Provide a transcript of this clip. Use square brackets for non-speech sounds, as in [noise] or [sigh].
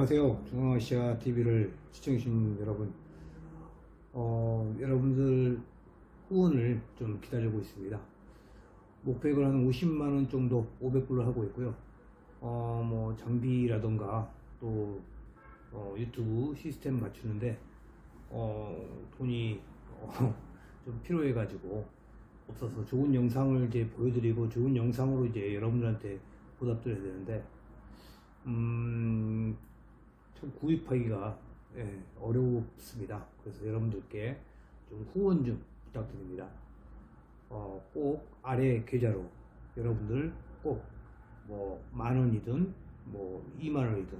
안녕하세요. 중앙아시아 TV를 시청해주신 여러분. 어, 여러분들 후원을 좀 기다리고 있습니다. 목표액을 한 50만원 정도 500불로 하고 있고요. 어, 뭐, 장비라던가 또, 어, 유튜브 시스템 갖추는데, 어, 돈이, 어, [laughs] 좀 필요해가지고 없어서 좋은 영상을 이제 보여드리고 좋은 영상으로 이제 여러분들한테 보답드려야 되는데, 음, 참 구입하기가 예, 어렵습니다. 그래서 여러분들께 좀 후원 좀 부탁드립니다. 어, 꼭 아래 계좌로 여러분들 꼭 뭐 만 원이든 뭐 2만 원이든